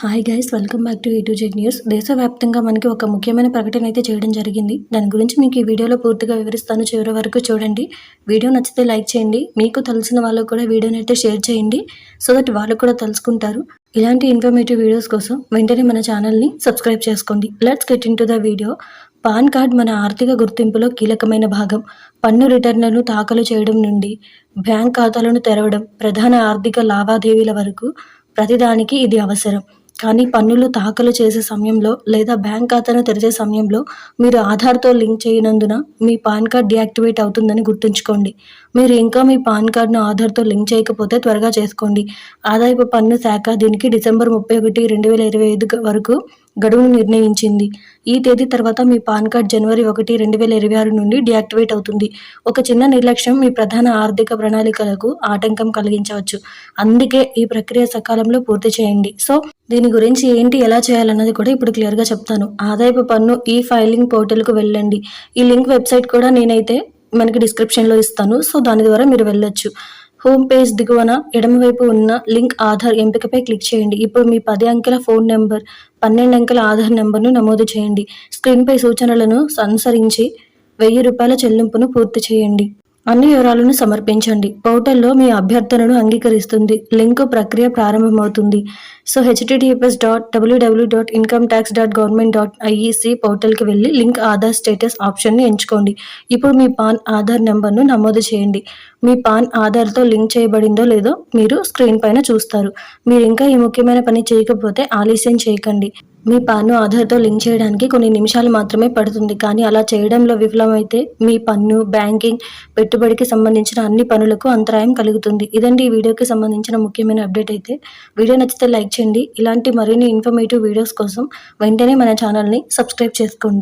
Hi guys welcome back to to Z news దేశవ్యాప్తంగా మనకి ఒక ముఖ్యమైన ప్రకటన అయితే చేయడం జరిగింది. దాని గురించి మీకు ఈ వీడియోలో పూర్తిగా వివరిస్తాను. చివరి వరకు చూడండి. వీడియో నచ్చితే లైక్ చేయండి. మీకు తెలిసిన వాళ్ళకు కూడా వీడియోని అయితే షేర్ చేయండి. సో దట్ వాళ్ళు కూడా తెలుసుకుంటారు. ఇలాంటి ఇన్ఫర్మేటివ్ వీడియోస్ కోసం వెంటనే మన ఛానల్ని సబ్స్క్రైబ్ చేసుకోండి. Let's get into the video PAN card మన ఆర్థిక గుర్తింపులో కీలకమైన భాగం. పన్ను రిటర్నులను దాఖలు చేయడం నుండి బ్యాంక్ ఖాతాలను తెరవడం ప్రధాన ఆర్థిక లావాదేవీల వరకు. ప్రతిదానికి ఇది అవసరం. కానీ పన్నులు దాఖలు చేసే సమయంలో లేదా బ్యాంక్ ఖాతాను తెరిచే సమయంలో మీరు ఆధార్తో లింక్ చేయనందున మీ పాన్ కార్డ్ డియాక్టివేట్ అవుతుందని గుర్తుంచుకోండి. మీరు ఇంకా మీ పాన్ కార్డ్ను ఆధార్తో లింక్ చేయకపోతే త్వరగా చేసుకోండి. ఆదాయపు పన్ను శాఖ దీనికి డిసెంబర్ ముప్పై ఒకటి రెండు వేల ఇరవై ఐదు వరకు గడువును నిర్ణయించింది. ఈ తేదీ తర్వాత మీ పాన్ కార్డ్ జనవరి ఒకటి రెండు వేల ఇరవై ఆరు నుండి డియాక్టివేట్ అవుతుంది. ఒక చిన్న నిర్లక్ష్యం మీ ప్రధాన ఆర్థిక ప్రణాళికలకు ఆటంకం కలిగించవచ్చు. అందుకే ఈ ప్రక్రియ సకాలంలో పూర్తి చేయండి. సో దీని గురించి ఏంటి ఎలా చేయాలన్నది కూడా ఇప్పుడు క్లియర్గా చెప్తాను. ఆదాయపు పన్ను ఈ ఫైలింగ్ పోర్టల్కు వెళ్ళండి. ఈ లింక్ వెబ్సైట్ కూడా నేనైతే మనకి డిస్క్రిప్షన్లో ఇస్తాను. సో దాని ద్వారా మీరు వెళ్ళొచ్చు. హోమ్ పేజ్ దిగువన ఎడమవైపు ఉన్న లింక్ ఆధార్ ఎంపికపై క్లిక్ చేయండి. ఇప్పుడు మీ పది అంకెల ఫోన్ నెంబర్ పన్నెండు అంకెల ఆధార్ నెంబర్ను నమోదు చేయండి. స్క్రీన్పై సూచనలను అనుసరించి వెయ్యి రూపాయల చెల్లింపును పూర్తి చేయండి. అన్ని వివరాలను సమర్పించండి. పోర్టల్లో మీ అభ్యర్థనను అంగీకరిస్తుంది. లింక్ ప్రక్రియ ప్రారంభమవుతుంది. So HTTPS dot WW dot income tax dot government dot IEC పోర్టల్కి వెళ్ళి లింక్ ఆధార్ స్టేటస్ ఆప్షన్ని ఎంచుకోండి. ఇప్పుడు మీ పాన్ ఆధార్ నెంబర్ను నమోదు చేయండి. మీ పాన్ ఆధార్తో లింక్ చేయబడిందో లేదో మీరు స్క్రీన్ పైన చూస్తారు. మీరు ఇంకా ఈ ముఖ్యమైన పని చేయకపోతే ఆలస్యం చేయకండి. మీ పన్ను ఆధార్తో లింక్ చేయడానికి కొన్ని నిమిషాలు మాత్రమే పడుతుంది. కానీ అలా చేయడంలో విఫలమైతే మీ పన్ను బ్యాంకింగ్ పెట్టుబడికి సంబంధించిన అన్ని పనులకు అంతరాయం కలుగుతుంది. ఇదండి ఈ వీడియోకి సంబంధించిన ముఖ్యమైన అప్డేట్ అయితే. వీడియో నచ్చితే లైక్ చేయండి. ఇలాంటి మరిన్ని ఇన్ఫర్మేటివ్ వీడియోస్ కోసం వెంటనే మన ఛానల్ని సబ్స్క్రైబ్ చేసుకోండి.